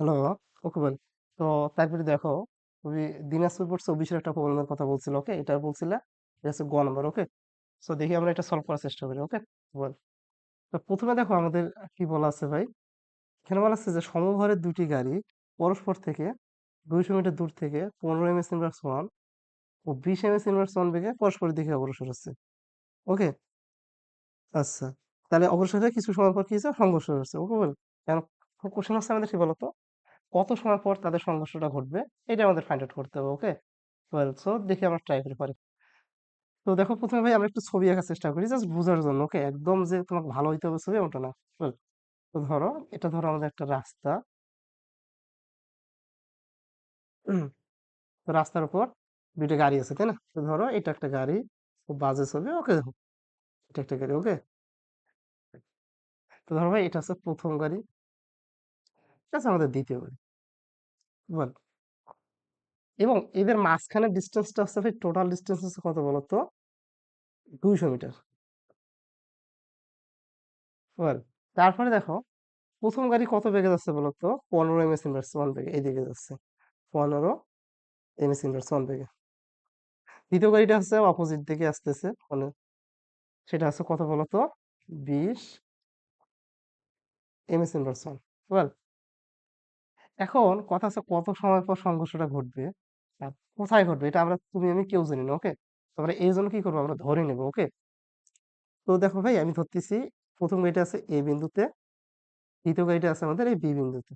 Hello okay তো তারপরে দেখো, তুমি দিনাজপুর বোর্ড চব্বিশের একটা প্রবলেমের কথা বলছিল, ওকে? এটা বলছিলে, এটা হচ্ছে গ নম্বর, ওকে? সো দেখি আমরা এটা সলভ করার চেষ্টা করি, ওকে? বল তো প্রথমে দেখো আমাদের কি বলা আছে ভাই? এখানে বলা আছে যে সমভরের দুটি গাড়ি পরস্পর থেকে দুইশো মিটার দূর থেকে পনেরো এম এস ইনভার্স ওয়ান ও বিশ এম এস ইনভার্স ওয়ান বেগে পরস্পরের দিকে অগ্রসর হচ্ছে, ওকে? আচ্ছা তাহলে অগ্রসর কিছু সময় পর কি হচ্ছে সংঘর্ষ হচ্ছে ওকে বল কেন কোশ্চেন হচ্ছে আমাদের কি বলতো? কত সময় পর তাদের সংঘর্ষটা ঘটবে এটা আমাদের ফাইন্ড আউট করতে হবে ওকে ওয়েল সো দেখি আমরা ট্রাই করি পরে। তো দেখো প্রথমে ভাই আমরা একটু ছবি আঁকার চেষ্টা করি জাস্ট বোঝার জন্য ওকে একদম যে তোমাকে ভালো হইতে হবে ছবি ওটা না। Well, তো ধরো এটা ধরো আমাদের একটা রাস্তা। রাস্তার উপর দুইটা গাড়ি আছে তাই না? তো ধরো এটা একটা গাড়ি বাজে ছবি ওকে দেখো এটা একটা গাড়ি ওকে তো ধরো ভাই এটা হচ্ছে প্রথম গাড়ি আমাদের দ্বিতীয় গাড়ি। বল এবং এদের মাঝখানে ডিস্টেন্সটা হচ্ছে ভাই টোটাল ডিস্টেন্স হচ্ছে কত বলতো? দুইশো মিটার। ওয়েল তারপরে দেখো, প্রথম গাড়ি কত বেগে যাচ্ছে বলতো? পনেরো এম এস ইনভার্স ওয়ান বেগে এইদিকে যাচ্ছে। পনেরো এম এস ইনভার্স ওয়ান বেগে। দ্বিতীয় গাড়িটা হচ্ছে অপোজিট দিকে আসতেছে মানে সেটা হচ্ছে কত বলতো? বিশ M S inverse one well এখন কথা হচ্ছে কত সময় পর সংঘর্ষটা ঘটবে আর কোথায় ঘটবে? এটা আমরা, তুমি, আমি কেউ জানি না ওকে তারপরে এই জন্য কি করব? আমরা ধরে নেব ওকে তো দেখো ভাই, আমি ধরতেছি, প্রথম গাড়িটা আছে এ বিন্দুতে, দ্বিতীয় গাড়িটা আছে আমাদের এই বি বিন্দুতে।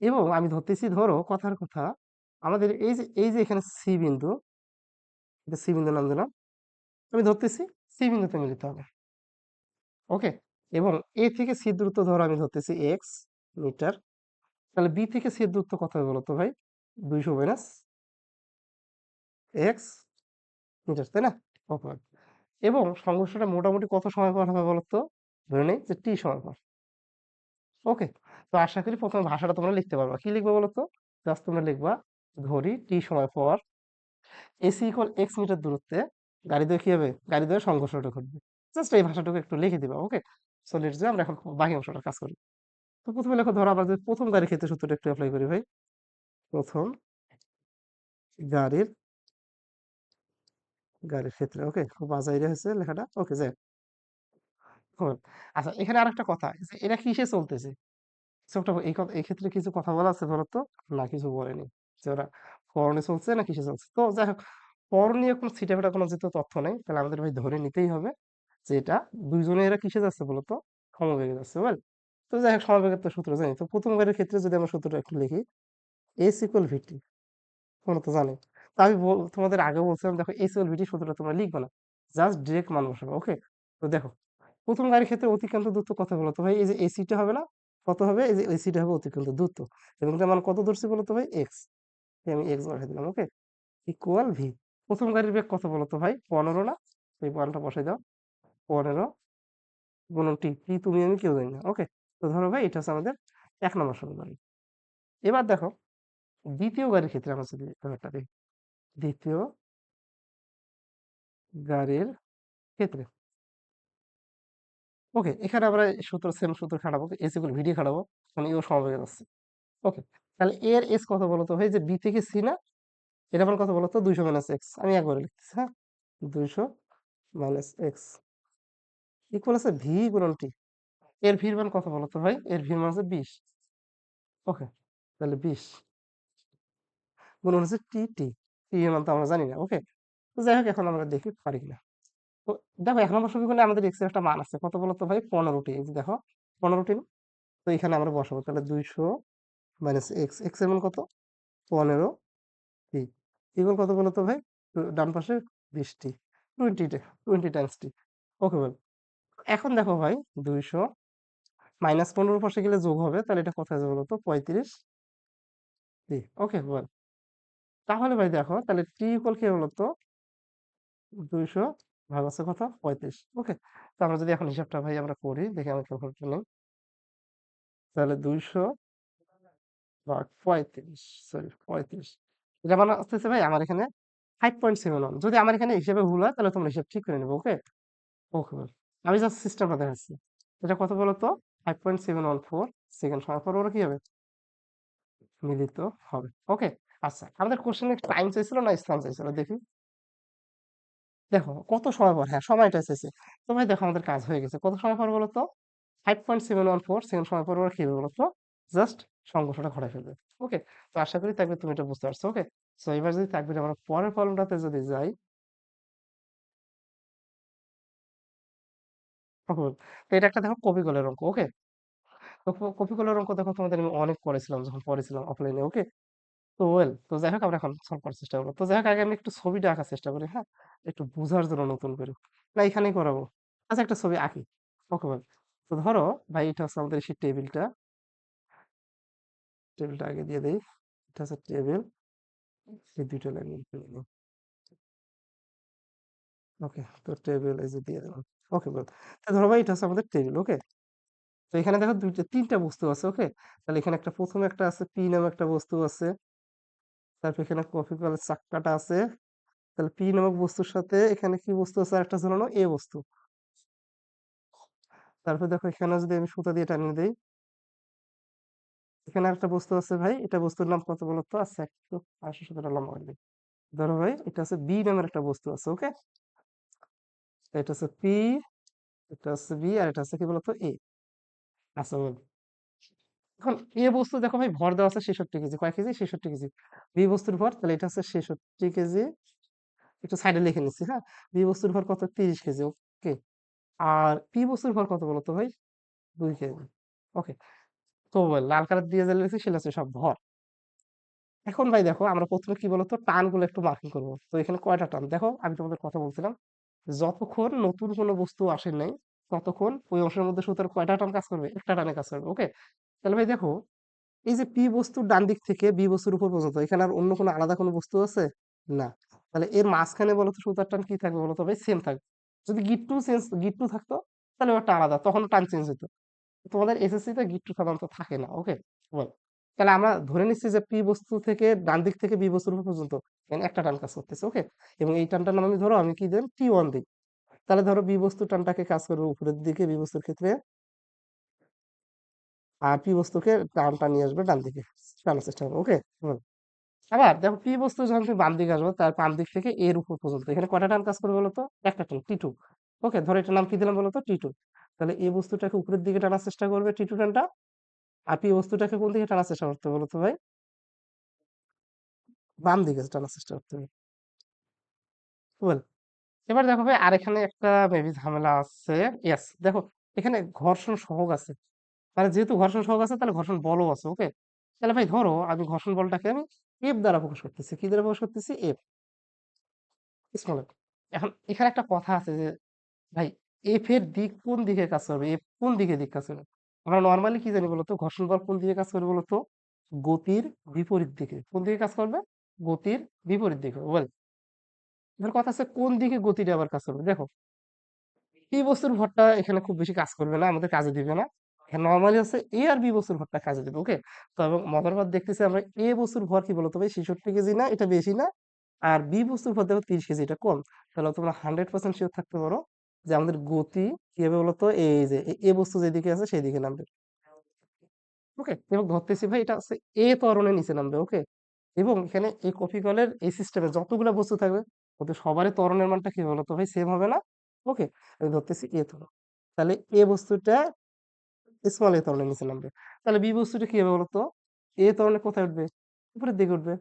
এবং আমি ধরতেছি, ধরো, কথার কথা, আমাদের এই যে এই যে এখানে সি বিন্দু, এটা সি বিন্দু নাম দিলাম, আমি ধরতেছি সি বিন্দুতে মিলিত হবে। ওকে এবং এ থেকে সি দূরত্ব ধরো আমি ধরতেছি এক্স মিটার তাহলে বি থেকে সি এর দূরত্ব কত হবে বলতো ভাই? দুইশো মাইনাস এক্স মিটার, তাই না? অপর। এবং সংঘর্ষটা মোটামুটি কত সময় পর হবে বলতো? ধরে নেই যে টি সময় পর ওকে তো আশা করি প্রথমে ভাষাটা তোমরা লিখতে পারবা। কি লিখবে বলতো? জাস্ট তোমরা লিখবা ধরি টি সময় পর এসি ইকুয়াল এক্স মিটার দূরত্বে গাড়ি দিয়ে কি হবে? গাড়ি দিয়ে সংঘর্ষটা ঘটবে। জাস্ট এই ভাষাটুকু একটু লিখে দিবা ওকে সো লেটস আমরা এখন বাকি অংশটা কাজ করি। তো প্রথমে লেখো ধরো আমরা প্রথম গাড়ির ক্ষেত্রে সূত্রটা একটু অ্যাপ্লাই করি ভাই। প্রথম গাড়ির গাড়ির ক্ষেত্রে ওকে খুব বাজাইরে হয়েছে লেখাটা ওকে যাই আচ্ছা এখানে আরেকটা কথা যে এরা কিসে চলতেছে? এই এই ক্ষেত্রে কিছু কথা বলা আছে বলতো? না, কিছু বলেনি। যে ওরা ফরনে চলছে না কিসে চলছে? তো যাই হোক ফর নিয়ে কোনো ছিটেফাটা কোনো যেহেতু তথ্য নেই, তাহলে আমাদের ভাই ধরে নিতেই হবে যে এটা দুইজনে এরা কিসে যাচ্ছে বলতো? সমবেগে যাচ্ছে বল তো যাই হোক সমবেগের তো সূত্র জানি। তো প্রথম গাড়ির ক্ষেত্রে যদি আমরা সূত্রটা একটু লিখি এস ইকুয়াল ভিটি তোমরা তো জানো তো আমি বল- তোমাদের আগে বলছিলাম, দেখো এস ইকুয়াল ভিটি সূত্রটা তোমরা লিখবে না। জাস্ট ডিরেক্ট মান বসাবে ওকে তো দেখো প্রথম গাড়ির ক্ষেত্রে অতিক্রান্ত দূরত্ব কত তো ভাই, এই যে এসিটা হবে না, কত হবে? এই যে এসিটা হবে অতিক্রান্ত দূরত্ব। এবং তার মান কত ধরছি তো ভাই? এক্স আমি এক্স বসাই দিলাম ওকে ইকুয়াল ভি প্রথম গাড়ির বেগ কত বলো তো ভাই? পনেরো না? এই মানটা বসাই দাও। পনেরো গুণন টি টি তুমি আমি কেউ জানি না ওকে তো ধরো ভাই এটা হচ্ছে আমাদের এক নম্বর সমীকরণ। এবার দেখো, দ্বিতীয় গাড়ির ক্ষেত্রে আমরা যদি ব্যাপারটা দেখি, দ্বিতীয় গাড়ির ক্ষেত্রে। ওকে, এখানে আমরা সূত্র সেম সূত্র খাটাবো এস ইকুয়াল ভিডি খাটাবো মানে ইও সমবেগে যাচ্ছে। ওকে, তাহলে এর এস কত বলতো ভাই? যে বি থেকে সি না এটা মান কত বলতো? দুইশো মাইনাস এক্স আমি একবারে লিখতেছি হ্যাঁ? দুইশো মাইনাস এক্স ইকুয়াল আছে ভি গুণন টি এর ভির মান কত বলতো ভাই? এর ভির মান হচ্ছে বিশ। ওকে, তাহলে বিশ। গুণন হচ্ছে টি টি টি এর মান তো আমরা জানি না, ওকে। তো যাই হোক, এখন আমরা দেখি পারি কিনা। তো দেখো এক নম্বর সমীকরণে আমাদের এক্সের একটা মান আছে। কত বলতো ভাই? পনেরোটি। এই যে দেখো, পনেরোটি না? তো এখানে আমরা বসাবো। তাহলে দুইশো মাইনাস এক্স এক্সের মান কত? পনেরো টি। ইকুয়াল কত ভাই? তো ডান পাশে বিশ T. Twenty twenty times T. Okay ভাই এখন দেখো ভাই, দুইশো মাইনাস পনেরো পাশে গেলে যোগ হবে, তাহলে এটা কোথায় যাবে বলতো পঁয়ত্রিশ। টি ওকে, বল। তাহলে ভাই দেখো, তাহলে টি ইকুয়াল কি বলতো দুইশো ভাগ আছে কত? পঁয়ত্রিশ, ওকে। তো আমরা যদি এখন হিসাবটা ভাই আমরা করি, দেখি আমি ক্যালকুলেটর নেই। তাহলে দুইশো ভাগ পঁয়ত্রিশ সরি পঁয়ত্রিশ। এটা মানে আসতেছে ভাই আমার এখানে ফাইভ পয়েন্ট সেভেন ওয়ান যদি আমার এখানে হিসাবে ভুল হয়, তাহলে তোমরা হিসাব ঠিক করে নেব, ওকে? ওকে আমি জাস্ট সিস্টেমটা দেখাচ্ছি। এটা কত বলো তো ফাইভ পয়েন্ট সেভেন ওয়ান ওরা কি হবে? মিলিত হবে। ওকে আচ্ছা আমাদের কোশ্চেনে টাইম চাইছিল না স্থান চাইছিল? দেখি। দেখো, কত সময় পর? হ্যাঁ সময়টা চাইছে। তো ভাই দেখো, আমাদের কাজ হয়ে গেছে। কত সময় পর five point seven one four second সময় পর ওরা কি হবে জাস্ট সংঘর্ষটা ঘটাই ফেলবে। ওকে তো আশা করি থাকবে, তুমি এটা বুঝতে পারছ। ওকে তো এবার যদি থাকবে আমরা পরের প্রবলেমটাতে যদি যাই তো এটা একটা দেখো কপিকলের অঙ্ক, ওকে? তো কপিকলের অঙ্ক দেখো তোমাদের আমি অনেক করেছিলাম, যখন পড়েছিলাম অফলাইনে ওকে? তো ওয়েল তো যাই হোক আমরা এখন সলভ করার চেষ্টা করব। তো যাই হোক, আগে আমি একটু ছবিটা আঁকার চেষ্টা করি হ্যাঁ? একটু বোঝার জন্য নতুন করে। না, এখানেই করাবো। আচ্ছা একটা ছবি আঁকি। ওকে বল তো ধরো, ভাই, এটা হচ্ছে আমাদের সেই টেবিলটা টেবিলটা আগে দিয়ে দেই। এটা হচ্ছে টেবিল। এই দুইটা লাইন ওকে, তো টেবিল এই যে দিয়ে দিলাম। ওকে বল তো ধরো ভাই, এটা হচ্ছে আমাদের টেবিল ওকে? তো এখানে দেখো দুইটা, তিনটা বস্তু আছে, ওকে? তাহলে এখানে একটা প্রথমে একটা আছে, পি নামে একটা বস্তু আছে। তারপর এখানে কফি কলের চাক্কাটা আছে। তাহলে পি নামক বস্তুর সাথে এখানে কি বস্তু আছে? একটা ঝুলানো এ বস্তু। তারপর দেখো এখানে যদি আমি সুতা দিয়ে টানিয়ে দিই। এখানে একটা বস্তু আছে ভাই, এটা বস্তুর নাম কত বলতো? আচ্ছা একটু পাঁচশো সুতোটা লম্বা করে দিই। ধরো ভাই, এটা আছে বি নামের একটা বস্তু আছে, ওকে? এটা হচ্ছে পি, এটা হচ্ছে বি, আর এটা হচ্ছে কি বলতো এ? আচ্ছা এখন এ বস্তু দেখো ভাই, ভর দেওয়া আছে ছেষট্টি কেজি। কয় কেজি? ছেষট্টি কেজি। বি বস্তুর ভর, তাহলে এটা হচ্ছে ছেষট্টি কেজি। একটু সাইডে লিখে নিচ্ছি হ্যাঁ? বি বস্তুর ভর কত? তিরিশ কেজি, ওকে? আর পি বস্তুর ভর কত বলতো ভাই? দুই কেজি, ওকে? তো লাল কালার দিয়ে যে লিখছি, সেটা হচ্ছে সব ভর। এখন ভাই দেখো, আমরা প্রথমে কি বলতো? টানগুলো একটু মার্কিং করব। তো এখানে কয়টা টান? দেখো, আমি তোমাদের কথা বলছিলাম। যতক্ষণ নতুন কোনো বস্তু আসে নাই, ততক্ষণ ওই অংশের মধ্যে সুতরাং কয়টা টান কাজ করবে? একটা টানে কাজ করবে ওকে তাহলে ভাই দেখো, এই যে পি বস্তুর ডান দিক থেকে বি বস্তুর উপর পর্যন্ত, এখানে আর অন্য কোনো আলাদা কোনো বস্তু আছে? না। তাহলে এর মাঝখানে বলতো সুতার টান কি থাকবে বলতো ভাই? সেম থাকবে। যদি গিট টু চেঞ্জ গিট টু থাকতো, তাহলে ওটা আলাদা, তখন টান চেঞ্জ হতো তোমাদের এসএসসি তে গিট টু সাধারণত থাকে না ওকে বল। তাহলে আমরা ধরে নিচ্ছি যে পি বস্তু থেকে ডান দিক থেকে বি বস্তুর উপর পর্যন্ত একটা টান কাজ করতেছে ওকে এবং এই টানটার নাম আমি ধরো, আমি কি দেন? টি ওয়ান দিই। তাহলে ধরো বি বস্তু টানটাকে কাজ করবে উপরের দিকে, বি বস্তুর ক্ষেত্রে, আর পি বস্তুকে টানটা নিয়ে আসবে ডান দিকে। টানার চেষ্টা করবে ওকে আবার দেখো, পি বস্তু যখন তুমি বাম দিকে আসবে, তার বাম দিক থেকে এর উপর পর্যন্ত, এখানে কটা টান কাজ করবে বলতো? একটা টান টি টু ওকে ধরো এটার নাম কি দিলাম বলতো? টি টু তাহলে এই বস্তুটাকে উপরের দিকে টানার চেষ্টা করবে টি টু টানটা পি বস্তুটাকে কোন দিকে টানার চেষ্টা করতে বলতো ভাই? বাম দিকে টানার চেষ্টা করতে হবে। এবার দেখো ভাই আর এখানে একটা মেবি ঝামেলা আছে। ইয়েস দেখো, এখানে ঘর্ষণ সহগ আছে। মানে যেহেতু ঘর্ষণ সহগ আছে, তাহলে ঘর্ষণ বলও আছে ওকে তাহলে ভাই ধরো, আমি ঘর্ষণ বলটাকে আমি এফ দ্বারা প্রকাশ করতেছি। কি দ্বারা প্রকাশ করতেছি? এফ স্মল এখন এখানে একটা কথা আছে যে, ভাই এফ এর দিক কোন দিকে কাজ করবে? এফ কোন দিকে দিক কাজ করবে? আমরা নর্মালি কি জানি বলতো? ঘর্ষণ বল কোন দিকে কাজ করবে বলতো? গতির বিপরীত দিকে। কোন দিকে কাজ করবে? গতির বিপরীত দিকে। বল। এবার কথা আছে কোন দিকে গতিটা আবার কাজ করবে? দেখো, এই বস্তুর ভরটা এখানে খুব বেশি কাজ করবে না, আমাদের কাজে দিবে না। নর্মালি হচ্ছে এ আর বি বস্তুর ভরটা কাজে দেবে ওকে তো এবং মজার বার দেখতেছি আমরা এ বস্তুর ভর কি বলতো ভাই? ছেষট্টি কেজি না? এটা বেশি না? আর বি বস্তুর ভর দেখো তিরিশ কেজি, এটা কম। তাহলে তোমরা হান্ড্রেড পার্সেন্ট শিওর থাকতে পারো যে আমাদের গতি কি হবে বলতো? এই যে, এ বস্তু যেদিকে আছে সেই দিকে নামবে। ওকে? এবং ধরতেছি ভাই এটা হচ্ছে এ ত্বরণের নিচে নামবে, ওকে? এবং এখানে এই কফি কলের এই সিস্টেমে যতগুলো বস্তু থাকবে, ওদের সবারই ত্বরণের মানটা কি বলতো ভাই? সেম হবে না? ওকে? আমি ধরতেছি এ ত্বরণ। তাহলে এ বস্তুটা স্মল এ ত্বরণের নিচে নামবে। তাহলে বি বস্তুটা কি হবে বলতো? এ ত্বরণে কোথায় উঠবে? উপরের দিকে উঠবে।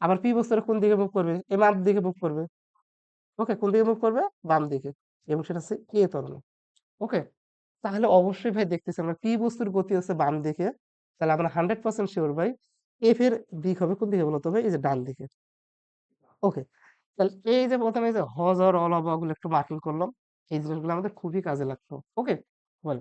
আবার পি বস্তুটা কোন দিকে মুভ করবে? এ বাম দিকে মুভ করবে। ওকে, কোন দিকে মুভ করবে? বাম দিকে। এবং সেটা হচ্ছে এ ত্বরণে ওকে, তাহলে অবশ্যই ভাই দেখতেছি আমরা পি বস্তুর গতি হচ্ছে বাম দিকে? তাহলে আমরা হান্ড্রেড পার্সেন্ট শিওর ভাই এফ এর দিক হবে কোন দিকে বলতো ভাই? এই যে ডান দিকে। ওকে, তাহলে এই যে প্রথমে এই যে হজর, অলবা গুলো একটু মার্কিং করলাম। এই জিনিসগুলো আমাদের খুবই কাজে লাগতো। ওকে বল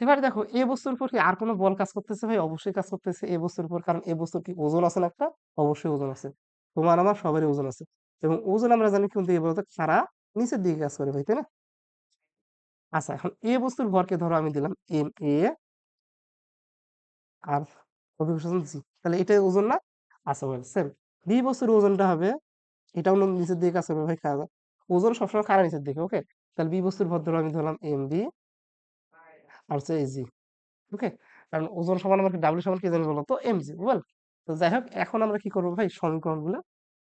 এবার দেখো এই বস্তুর উপর কি আর কোনো বল কাজ করতেছে ভাই? অবশ্যই কাজ করতেছে এই বস্তুর উপর। কারণ এ বস্তুর কি ওজন আছে না একটা? অবশ্যই ওজন আছে। তোমার, আমার, সবারই ওজন আছে। এবং ওজন আমরা জানি কোন দিকে বলতো? সারা নিচের দিকে কাজ করে ভাই, তাই না? আচ্ছা এখন এ বস্তুর ভরকে ধরো আমি দিলাম এম এ আর জি। তাহলে এটা ওজন না? আচ্ছা ওয়েল সেম বি বস্তুর ওজনটা হবে, এটাও নিচের দিকে কাজ করবে ভাই কাজ ওজন সবসময় কারা নিচের দিকে ওকে তাহলে বি বস্তুর ভর ধরো আমি ধরলাম এম বি আর হচ্ছে জি ওকে কারণ ওজন সমান আমার ডাব্লিউ সমান কি জানি বলো তো এমজি ওয়েল তো যাই হোক, এখন আমরা কি করব ভাই? সমীকরণগুলো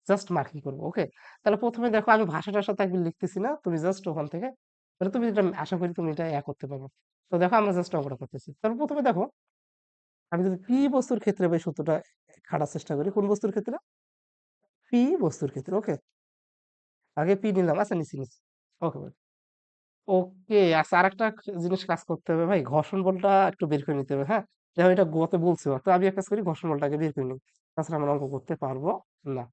জাস্ট মার্কিং করব, ওকে? তাহলে প্রথমে দেখো আমি ভাষা টাষা থাকবে লিখতেছি না, তুমি জাস্ট ওখান থেকে তাহলে তুমি এটা আশা করি তুমি এটা ইয়া করতে পারবে। তো দেখো আমরা জাস্ট অঙ্কটা করতেছি। তাহলে প্রথমে দেখো, আমি যদি পি বস্তুর ক্ষেত্রে ভাই সূত্রটা খাটার চেষ্টা করি, কোন বস্তুর ক্ষেত্রে? পি বস্তুর ক্ষেত্রে, ওকে? আগে পি নিলাম আচ্ছা নিচ্ছি নিচ্ছি ওকে ভাই ওকে আচ্ছা আর একটা জিনিস কাজ করতে হবে ভাই, ঘর্ষণ বলটা একটু বের করে নিতে হবে হ্যাঁ? দেখো এটা গোয়াতে বলছি তো আমি এক কাজ করি, ঘর্ষণ বলটাকে বের করে নিই। তাছাড়া আমরা অঙ্ক করতে পারব না।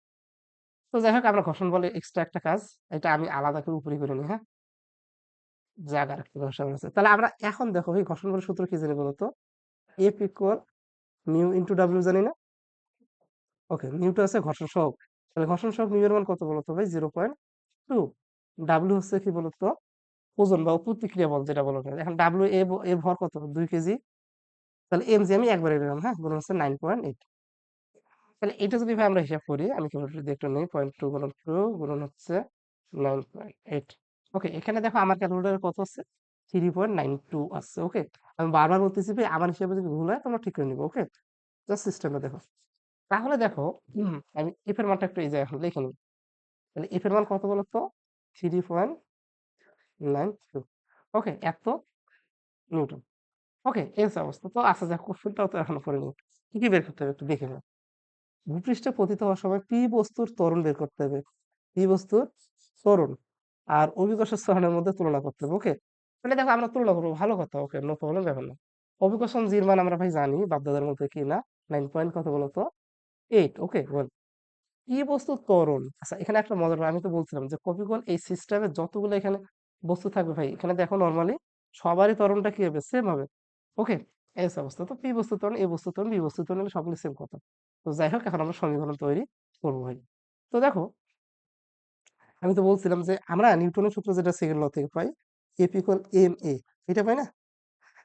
তো যাই হোক, আমরা ঘর্ষণ বলে এক্সট্রা একটা কাজ, এটা আমি আলাদা করে উপরে করে নিই হ্যাঁ? জায়গার একটা ঘর্ষণ আছে। তাহলে আমরা এখন দেখো ভাই ঘর্ষণ বলের সূত্র কি জানি বলতো F equal mu into W জানি না? ওকে মিউটা আছে, ঘর্ষণ সহগ। তাহলে ঘর্ষণ মিউ এর মান কত বলতো ভাই? জিরো পয়েন্ট টু ডাব্লিউ হচ্ছে কি বলতো ওজন বা প্রতিক্রিয়া বল যেটা বলো এখন ডাব্লিউ এ ভর কত? দুই কেজি। তাহলে এম জি আমি একবারে নিলাম হ্যাঁ? গুণ হচ্ছে নাইন পয়েন্ট এইট তাহলে এটা যদি আমরা হিসাব করি, আমি ক্যালকুলেটর একটু নেই পয়েন্ট টু গুণন টু গুণন হচ্ছে নাইন পয়েন্ট এইট ওকে এখানে দেখো আমার ক্যালকুলেটর কত আছে? থ্রি পয়েন্ট নাইন টু আসছে ওকে আমি বারবার বলতেছি ভাই, আমার হিসাবে যদি ভুল হয়, তোমরা ঠিক করে নিবো ওকে জাস্ট সিস্টেমটা দেখো। তাহলে দেখো আমি এফের মানটা একটু এই জায়গায় এখন লিখে নিই। তাহলে এফের মান কত বলো তো three point nine two okay এত নিউটন। ওকে এই অবস্থা। তো আচ্ছা যাক কোশ্চেনটাও তো এখনও করিনি কি কি বের করতে হবে একটু দেখে নাও। ভূপৃষ্ঠে পতিত হওয়ার সময় পি বস্তুর ত্বরণ বের করতে হবে। পি বস্তুর ত্বরণ আর অভিকর্ষ ত্বরণের মধ্যে তুলনা করতে হবে ওকে তাহলে দেখো আমরা তুলনা করব, ভালো কথা ওকে নো প্রবলেম ব্যাপার না। অভিকর্ষণ জির মান আমরা ভাই জানি, বাপদাদার মধ্যে কি না? নাইন পয়েন্ট কত বলতো? এইট ওকে বল পি বস্তু ত্বরণ আচ্ছা এখানে একটা মজার আমি তো বলছিলাম যে কপিকল এই সিস্টেমে যতগুলো এখানে বস্তু থাকবে ভাই, এখানে দেখো নর্মালি সবারই ত্বরণটা কি হবে? সেম হবে ওকে হচ্ছে অবস্থা, তো পি বস্তু ত্বরণ, এ বস্তু ত্বরণ, বি বস্তু ত্বরণ হলে সবগুলো সেম কথা। তো যাই হোক, এখন আমরা সমীকরণ তৈরি করব তো দেখো, আমি তো বলছিলাম যে আমরা নিউটনের সূত্র যেটা সেকেন্ড ল থেকে পাই এফ ইকুয়াল এম এ এটা পাই না?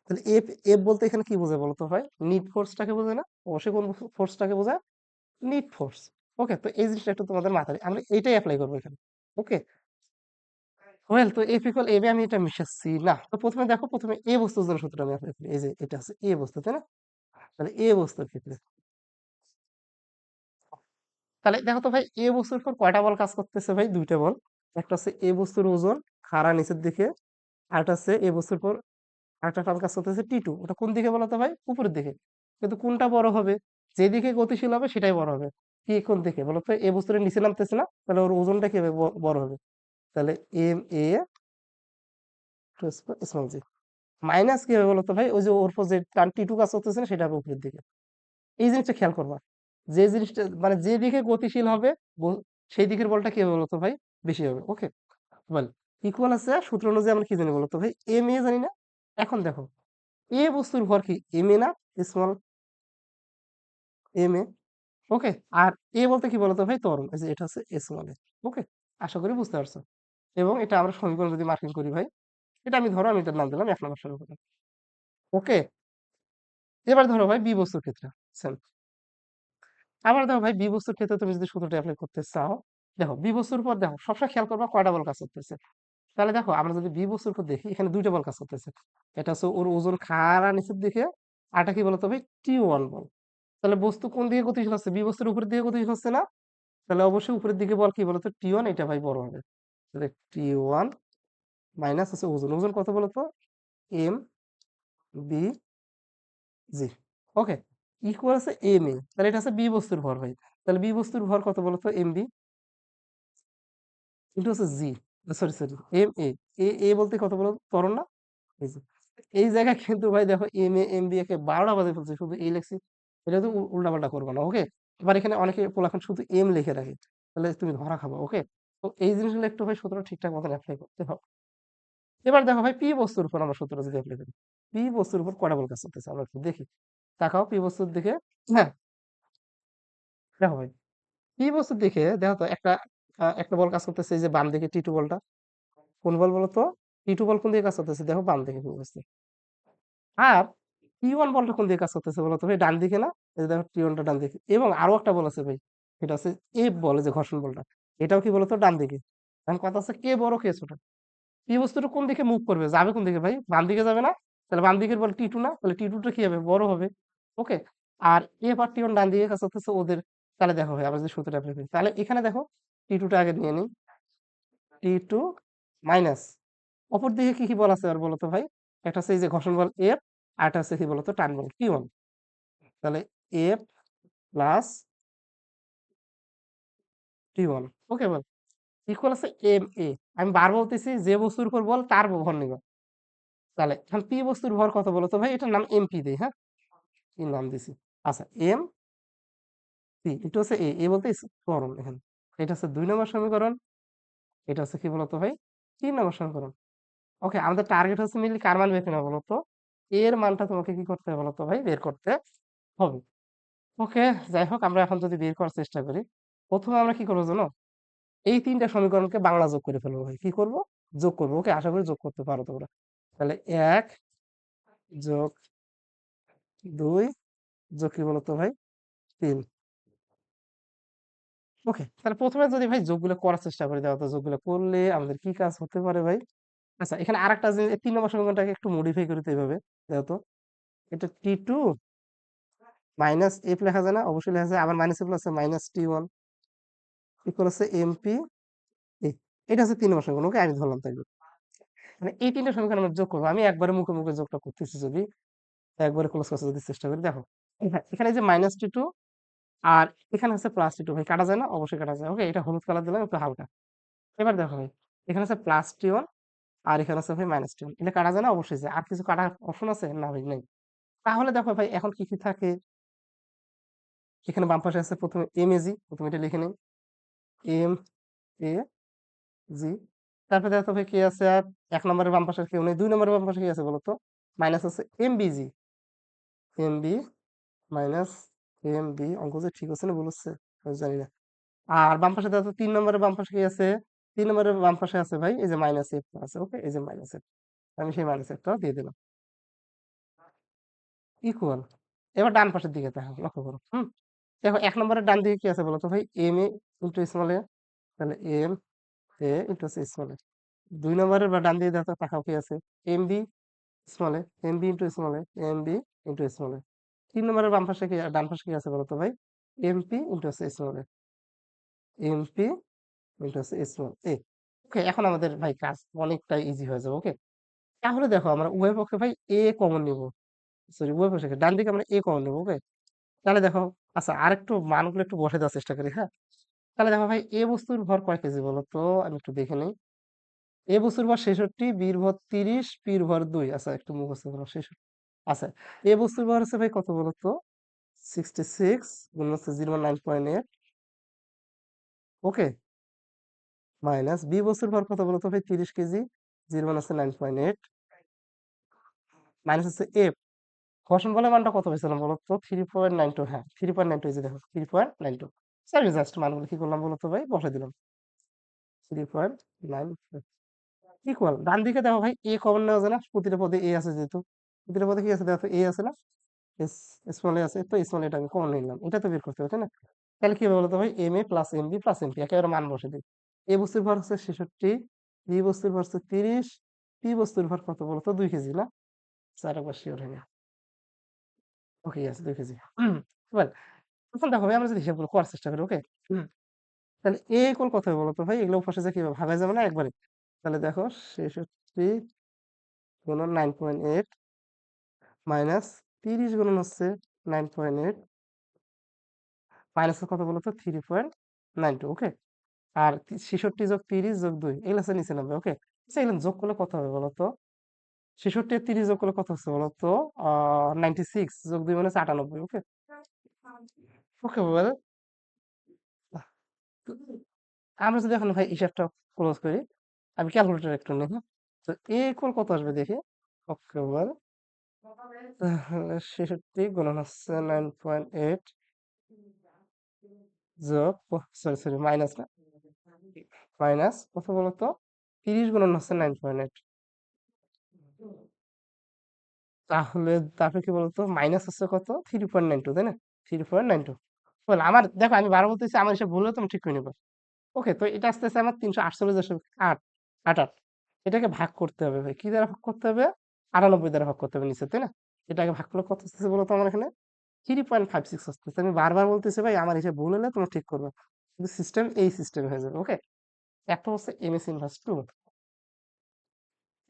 তাহলে এফ এফ বলতে এখানে কি বোঝায় বলতো ভাই? নিট ফোর্সটাকে বোঝায় না? অবশ্যই কোন ফোর্সটাকে বোঝায়? নিট ফোর্স ওকে তো এই জিনিসটা একটু তোমাদের মাথায় আমরা এইটাই অ্যাপ্লাই করব এখানে। ওকে ওয়েল তো এফ ইকুয়াল এ আমি এটা মিশাচ্ছি না। তো প্রথমে দেখো, প্রথমে এ বস্তুর জন্য সূত্রটা আমি অ্যাপ্লাই করি। এই যে এটা আছে এ বস্তু, তাই না? তাহলে এ বস্তুর ক্ষেত্রে তাহলে দেখো তো ভাই, এ বস্তুর উপর কয়টা বল কাজ করতেছে ভাই? দুইটা বল। একটা হচ্ছে এ বস্তুর ওজন, খাড়া নিচের দিকে। আরেকটা হচ্ছে এ বস্তুর উপর আরেকটা টান কাজ করতেছে টি টু ওটা কোন দিকে বলতো ভাই? উপরের দিকে। কিন্তু কোনটা বড় হবে? যেদিকে গতিশীল হবে, সেটাই বড় হবে। কি কোন দিকে? বলতো এ বস্তুর নিচে নামতেছে না? তাহলে ওর ওজনটা কি বড় হবে। তাহলে M A small G minus কি হবে বলতো ভাই? ওই যে ওর উপর যে টান টি টু কাজ করতেছে না, সেটা হবে উপরের দিকে। এই জিনিসটা খেয়াল করবা। যে জিনিসটা মানে যে দিকে গতিশীল হবে সেই দিকের বলটা কি হবে বলতো ভাই? বেশি হবে ওকে বল। ইকুয়াল আছে সূত্র অনুযায়ী আমরা কি জানি বলতো ভাই? এম এ জানি না? এখন দেখো এ বস্তুর ভর কি? এম এ না? স্মল এম এ ওকে আর এ বলতে কি বলতো ভাই? ত্বরণ এই যে এটা হচ্ছে স্মল এ ওকে আশা করি বুঝতে পারছ। এবং এটা আমরা সমীকরণ যদি মার্কিং করি ভাই, এটা আমি ধরো, আমি এটার নাম দিলাম, এক নম্বর সমীকরণ ওকে এবার ধরো ভাই বি বস্তুর ক্ষেত্রে সেম আবার দেখো ভাই, বি বস্তুর ক্ষেত্রে তুমি যদি সূত্রটা অ্যাপ্লাই করতে চাও, দেখো বি বস্তুর উপর দেখো সবসময় খেয়াল করবা কয়টা বল কাজ করতেছে। তাহলে দেখো আমরা যদি বি বস্তুর উপর দেখি, এখানে দুইটা বল কাজ করতেছে। এটা হচ্ছে ওর ওজন খাড়া নিচের দিকে আরটা কি বলতো ভাই টি ওয়ান বল। তাহলে বস্তু কোন দিকে গতিশীল হচ্ছে? বি বস্তুর উপরের দিকে গতিশীল হচ্ছে না? তাহলে অবশ্যই উপরের দিকে বল কি বলতো? টি ওয়ান এটা ভাই বড় হবে। তাহলে টি ওয়ান মাইনাস আছে ওজন। ওজন কত বলতো? M B G okay equal আছে এম এ তাহলে এটা আছে বি বস্তুর ভর ভাই। তাহলে বি বস্তুর ভর কত বলতো? এম বি ইন্টু হচ্ছে G sorry sorry M A A A বলতে কত বলো? ত্বরণ না? এই জায়গায় কিন্তু ভাই দেখো এম এ এম বি একে বারোটা বাজে ফেলছে, শুধু এই লেখছি, এটা তো উল্টা পাল্টা করবে না ওকে এবার এখানে অনেকে পোলাখন শুধু এম লিখে রাখে, তাহলে তুমি ধরা খাব ওকে তো এই জিনিসগুলো একটু ভাই সূত্র ঠিকঠাক মতন অ্যাপ্লাই করতে হবে। এবার দেখো ভাই পি বস্তুর উপর আমরা সূত্র যদি অ্যাপ্লাই করি পি বস্তুর উপর কটা বল কাজ করতেছে? আমরা একটু দেখি। তাকাও পি বস্তুর দিকে? হ্যাঁ। দেখো ভাই পি বস্তুর দিকে? দেখো তো, একটা একটা বল কাজ করতেছে যে বাম দিকে টি টু বলটা। কোন বল বলতো? টি টু বল কোন দিকে কাজ করতেছে? দেখো বাম দিকে বসছে আর টি ওয়ান বলটা কোন দিকে কাজ করতেছে বলতো ভাই? ডান দিকে না? এই দেখো টি ওয়ানটা ডান দিকে। এবং আরও একটা বল আছে ভাই এটা হচ্ছে এফ বলে যে ঘর্ষণ বলটা। এটাও কি বলতো? ডান দিকে। এখন কথা আছে কে বড় কে ছোট। পি বস্তুটা কোন দিকে মুভ করবে? যাবে কোন দিকে ভাই? বাম দিকে যাবে না? তাহলে বাম দিকের বল টি টু না? তাহলে টি টুটা কি হবে? বড় হবে। ওকে? আর এ আর টি ওয়ান ডান দিকে কাছে হচ্ছে ওদের, তাহলে দেখো ভাই, আমরা যদি সূত্রটা করি, তাহলে এখানে দেখো টি টুটা আগে নিয়ে নিই। টি টু মাইনাস অপর দিকে কি কি বল আছে আর বলতো ভাই? একটা হচ্ছে এই যে ঘর্ষণ বল এফ আর একটা হচ্ছে কি বলতো টান বল টি ওয়ান তাহলে F plus T one okay বল? ইকুয়াল আছে এম এ আমি বার বলতেছি যে বস্তুর উপর বল, তার ভর নিব। তাহলে এখন পি বস্তুর ভর কত বলতো ভাই? এটার নাম এম পি দেই হ্যাঁ? কি নাম দিছি? আচ্ছা এম? পি এটা হচ্ছে এ এ বলতে ত্বরণ এখানে। এটা হচ্ছে দুই নম্বর সমীকরণ। এটা হচ্ছে কি বলতো ভাই? তিন নম্বর সমীকরণ। ওকে, আমাদের টার্গেট হচ্ছে মিলি কার মান বের করা বলতো? এর মানটা তোমাকে কি করতে হবে বলতো ভাই? বের করতে হবে। ওকে, যাই হোক, আমরা এখন যদি বের করার চেষ্টা করি, প্রথমে আমরা কি করব জানো? এই তিনটা সমীকরণকে বাংলা যোগ করে ফেলব ভাই। কি করব? যোগ করব। ওকে, আশা করি যোগ করতে পারো তোমরা। তাহলে এক যোগ দুই যোগ কি বলতো ভাই তিন। ওকে, তাহলে প্রথমে যদি ভাই যোগগুলো করার চেষ্টা করি দেখো তো যোগগুলো করলে আমাদের কি কাজ হতে পারে ভাই? আচ্ছা এখানে আরেকটা জিনিস তিন নম্বর সমীকরণটাকে একটু মডিফাই করতে এইভাবে দেখো তো এটা টি টু মাইনাস এফ লেখা যায় না, অবশ্যই লেখা যায়, আবার মাইনাস এফ আছে মাইনাস টি ওয়ান ইকুয়াল আছে এমপি এটা হচ্ছে তিন নম্বর সমীকরণ, ওকে? আমি ধরলাম তাই মানে এই তিনটা সমীকরণ আমরা যোগ করব, আমি একবারে মুখে মুখে যোগটা করতেছি যদি। একবারে ক্লোজ করতে যদি চেষ্টা করি, দেখো এখানে যে মাইনাস টি টু আর এখানে হচ্ছে প্লাস টি টু ভাই, কাটা যায় না? অবশ্যই কাটা যায়। ওকে এটা হলুদ কালার দিলাম, একটু হালকা। এবার দেখো, ভাই, এখানে আছে প্লাস টি ওয়ান আর এখানে আছে ভাই মাইনাস টি ওয়ান এটা কাটা যায় না? অবশ্যই যায়। আর কিছু কাটার অপশন আছে? না, ভাই, নেই। তাহলে দেখো, ভাই, এখন কি কি থাকে? এখানে বাম পাশে আছে প্রথমে এম এ জি প্রথমে এটা লিখে নেই। এম এ জি তারপরে দেখো, ভাই, কি আছে? আর এক নম্বরের বাম পাশে কেউ নেই। দুই নম্বরের বাম পাশে কি আছে বলতো? মাইনাস আছে M BG M B minus M B অঙ্ক যে ঠিক আছে না ভুল জানি না। আর বাম পাশে দেখো তিন নম্বরের বাম পাশে কি আছে? তিন নম্বরের বাম পাশে আছে ভাই, এই যে মাইনাস এফ আছে ওকে এই যে মাইনাস এফ আমি সেই মাইনাস এফটাও দিয়ে দিলাম। ইকুয়াল এবার ডান পাশের দিকে দেখো, লক্ষ্য করো, হুম? দেখো এক নম্বরের ডান দিকে কি আছে বলো তো ভাই? এম এ ইন্টু স্মল তাহলে এম এ ইন্টু স্মল দুই নম্বরের বা ডান দিকে দেখো তাকাও কি আছে? M B small A M B into small A M B into small A তিন নম্বরের বাম পাশে কি, ডান পাশে কি আছে বলো তো ভাই? MP into small a MP into small a okay এখন আমাদের ভাই কাজ অনেকটা ইজি হয়ে যাবে ওকে তাহলে দেখো আমরা উভয় পক্ষে ভাই এ কমন নিব। সরি উভয় পক্ষে ডান দিকে আমরা এ কমন নেব ওকে তাহলে দেখো আচ্ছা আরেকটু মানগুলো একটু বসে দেওয়ার চেষ্টা করি হ্যাঁ? তাহলে দেখো ভাই এ বস্তুর ভর কয় কেজি বলো তো? আমি একটু দেখে নিই। এ বস্তুর ভর ছেষট্টি বীর ভর তিরিশ পীর ভর দুই। আচ্ছা একটু মুখস্থ করো, ছেষট্টি। আচ্ছা এ বস্তুর ভর হচ্ছে ভাই কত বলো তো? সিক্সটি সিক্স গুণ হচ্ছে zero nine point eight okay. Minus B বস্তুর ভর কত বলো তো ভাই? তিরিশ কেজি জিরো হচ্ছে নাইন পয়েন্ট এইট মাইনাস হচ্ছে এফ ঘর্ষণ বলের মানটা কত পেয়েছিলাম বলো তো? থ্রি পয়েন্ট নাইন টু হ্যাঁ থ্রি পয়েন্ট নাইন টু এই যে দেখো three point nine two sorry just মানগুলো কি করলাম বলো তো ভাই? বসে দিলাম। থ্রি পয়েন্ট নাইন ইকুয়াল ডান দিকে দেখো ভাই এ কমন নেওয়া যায় না, প্রতিটা পদে এ আছে যেহেতু। প্রতিটা পদে কি আছে? দেখো এ আছে না? এস স্মল আছে। তো স্মল এটা আমি কমন নিলাম। এটা তো বের করতে হবে, তাই না? তাহলে কি বলতো ভাই? M A plus M B plus M P একেবারে মান বসে দিই। এ বস্তুর ভর হচ্ছে ছেষট্টি বি বস্তুর ভর হচ্ছে তিরিশ পি বস্তুর ভর কত বলতো? দুই কেজি, না? স্যার একবার শিওর হয়ে ওকে আছে, দুই কেজি। এবার তখন দেখো ভাই, আমরা যদি হিসাবগুলো করার চেষ্টা করি ওকে তাহলে এ কত হবে বলতো ভাই? এগুলো পাশে যে কীভাবে ভাগায় যাবে না? একবারে। তাহলে দেখো, ছেষট্টি, গুণন নাইন পয়েন্ট এইট মাইনাস তিরিশ গুণন হচ্ছে নাইন পয়েন্ট এইট। মাইনাস কত বলতো? Three point nine two okay আর ছেষট্টি যোগ তিরিশ যোগ দুই এগুলো হচ্ছে নিচে নামবে ওকে আচ্ছা এগুলো যোগ করলে কত হবে বলতো? ছেষট্টি আর তিরিশ যোগ করলে কত হচ্ছে বলতো? নাইনটি সিক্স যোগ দুই মানে আটানব্বই ওকে ওকে বল আমরা যদি এখন ভাই হিসাবটা ক্লোজ করি, আমি ক্যালকুলেটর একটু নিই? তো এ কত আসবে দেখি? ওকে বল তাহলে ছেষট্টি গুণন হচ্ছে নাইন পয়েন্ট এইট যোগ সরি সরি মাইনাস না। মাইনাস কত বলতো তিরিশ গুণন হচ্ছে নাইন পয়েন্ট এইট তাহলে তারপরে কি বলতো? মাইনাস হচ্ছে কত? থ্রি পয়েন্ট নাইন টু তাই না? থ্রি পয়েন্ট নাইন টু বল, আমার, দেখো, আমি বারো বলতেছি, আমার হিসাব ভুল হলে তুমি ঠিক করে নেব। ওকে তো এটা আসতে আসতে আমার তিনশো আটচল্লিশ দশমিক আট আট আট এটাকে ভাগ করতে হবে ভাই। কি দ্বারা ভাগ করতে হবে? আটানব্বই দ্বারা ভাগ করতে হবে নিচে, তাই না? এটাকে ভাগ করলে কত আসতেছে বলতো আমার এখানে? থ্রি পয়েন্ট ফাইভ সিক্স আসতেছে আমি বারবার বলতেছি ভাই, আমার হিসেবে ভুল হলে তোমরা ঠিক করবে। কিন্তু সিস্টেম এই সিস্টেম হয়ে যাবে ওকে একটা হচ্ছে এমএস ইনভার্স টু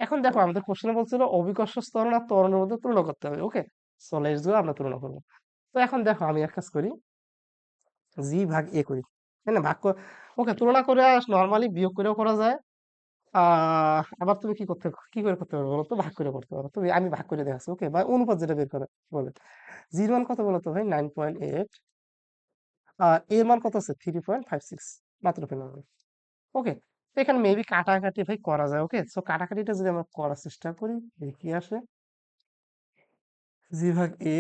এখন দেখো, আমাদের কোশ্চেনে বলছিল অবিকর্ষ স্তরণ আর ত্বরণের মধ্যে তুলনা করতে হবে ওকে সো লেটস আমরা তুলনা করব। তো এখন দেখো, আমি এক কাজ করি জি ভাগ এ করি, তাই না? ভাগ ওকে তুলনা করে নর্মালি বিয়োগ করেও করা যায়। আহ আবার তুমি কি করতে, কি করে করতে পারো বলো তো ভাগ করে করতে পারো। তুমি, আমি ভাগ করে দেখাচ্ছি ওকে বা অনুপাত যেটা বের করে, বলে জির মান কত বলো তো ভাই? Nine point eight. আর এর মান কত আছে? Three point five six. মাত্র পেলাম ওকে এখানে মেবি কাটাকাটি ভাই করা যায় ওকে সো কাটাকাটিটা যদি আমরা করার চেষ্টা করি কি আসে? জি ভাগ এ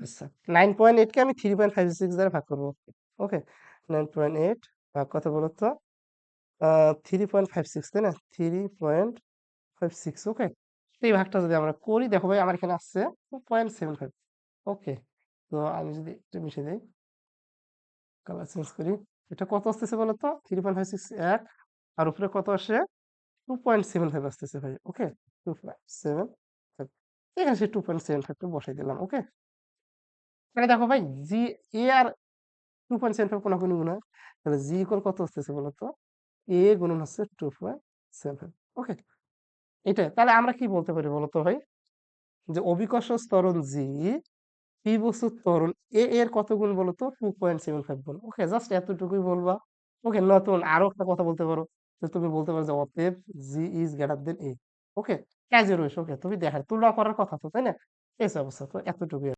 আচ্ছা। নাইন পয়েন্ট এইটকে আমি থ্রি পয়েন্ট ফাইভ সিক্স দ্বারা ভাগ করব ওকে নাইন পয়েন্ট এইট ভাগ কত বলো তো থ্রি পয়েন্ট ফাইভ সিক্স তাই না? Three point five six okay এই ভাগটা যদি আমরা করি, দেখো ভাই, আমার এখানে আসছে পয়েন্ট সেভেন ফাইভ ওকে তো আমি যদি একটু মিশে দিই কালার চেঞ্জ করি, এটা কত আসতেছে বলো তো? থ্রি পয়েন্ট ফাইভ সিক্স এক, আর উপরে কত আসে? টু পয়েন্ট সেভেন ফাইভ আসতেছে ভাই okay two point seven five এখানে সে টু পয়েন্ট সেভেন ফাইভটা বসাই দিলাম ওকে মানে দেখো ভাই G A R two point seven five কোনো কোনো গুণ হয়, তাহলে জি ইকুয়াল কত আসতেছে বলো তো? এ গুণন হচ্ছে টু পয়েন্ট সেভেন ওকে এটা তাহলে আমরা কি বলতে পারি বলতো ভাই? যে অবিকর্ষ ত্বরণ জি পি বস্তু ত্বরণ এ এর কত গুণ বলতো? টু পয়েন্ট সেভেন ফাইভ গুণ। ওকে জাস্ট এতটুকুই বলবা। ওকে নতুন আরও একটা কথা বলতে পারো। যে তুমি বলতে পারো যে অতএব G is greater than A okay casual okay তুমি দেখার তুলনা করার কথা তো, তাই না? এই অবস্থা, তো এতটুকুই